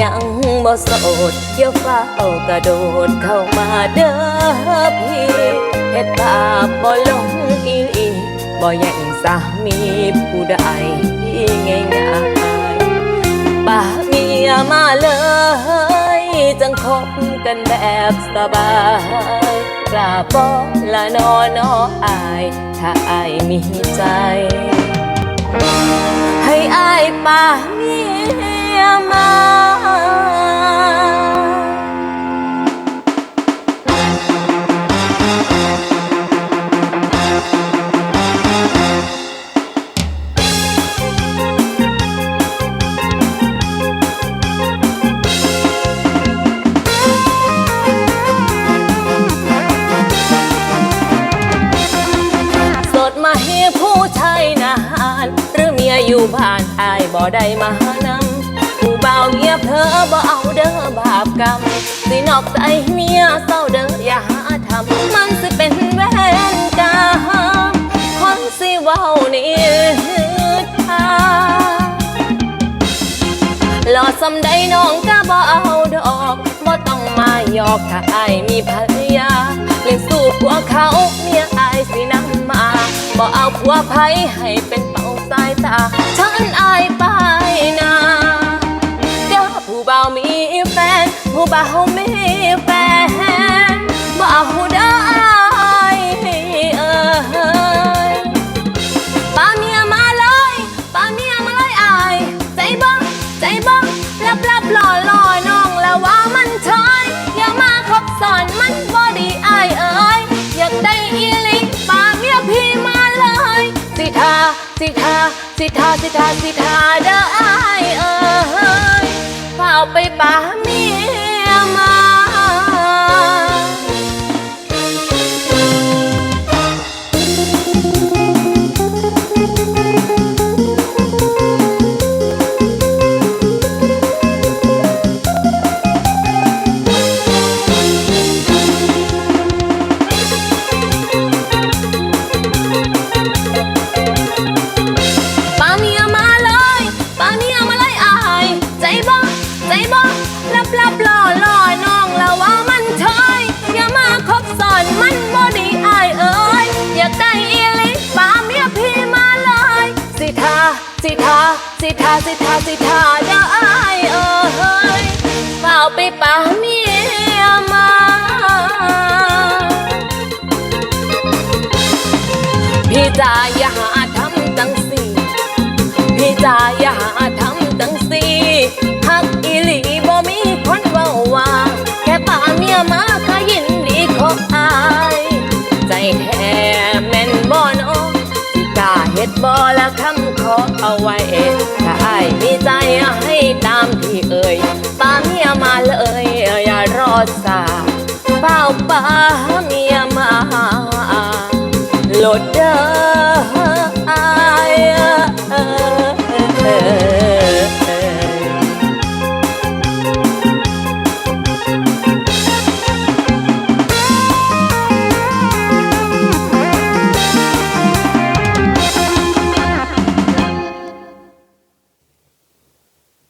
ยังบ่โสดอย่าฟ้ากระโดดเข้ามาเด้อพี่เฮ็ดบาปบ่ลงอีหลีบ่แย่งสามีผู้ใดง่ายง่ายป่าเมียมาเลยจังคบกันแบบสบายกล้าบ่ละนอน้ออาย ถ้าอายมีใจ ให้อายป่าเมีย อเมียอยู่บ้านอายบ่ได้มานำาวเมียเพอบ่เอาเด้อบาปกรรมสินอกใจเมียเศร้าเด้ออย่าหาทำมันสิเป็นแวรกรรมคนสิเว้านี่ทาหล่อสำใดน้องก็บ่เอาดอกบ่ต้องมาหยอกถ้าอายมีภรรยาเลี้ยงสู้ผัวเขาเมียอายสินำมาบ่เอาผัวไผให้เป็นเป้าสายตาฉันอายไปา บ่าวมีแฟนบ่เอาได้เอ้ยป้าเมียมาเลยป้าเมียมาเลยอายใจบ้องใจบ้องลับลับหล่อหล่อน้องแล้วว่ามันชอยอย่ามาคบสอนมันบ่ดีอายเอ้ยอยากได้อีลิป้าเมียพี่มาเลยสิทาสิทาสิทาสิทาสิทาเด้ออายเอ้ยเฝ้าไปป้าเมีย สิทาสิทาสิทาสิทาเด้ออายเอ้ยเฝ้าไปป้าเมียมาพี่จ๋าอย่าหาทำจังสิพี่จ๋าอย่าหาทำจังสิหักอีหลีบ่มีคนเว้าว่า แค่ป่าเมียมาก็ยินดีขออาย ใจแท้แม่นบ่นาะสิกาเฮ็ดบ่ละคำ เอาไว้ถ้าอายมีใจให้ตามที่เอ่ยป้าเมียมาเลยอย่ารอสาเป้าป้าเมียมาโหลดเด้อ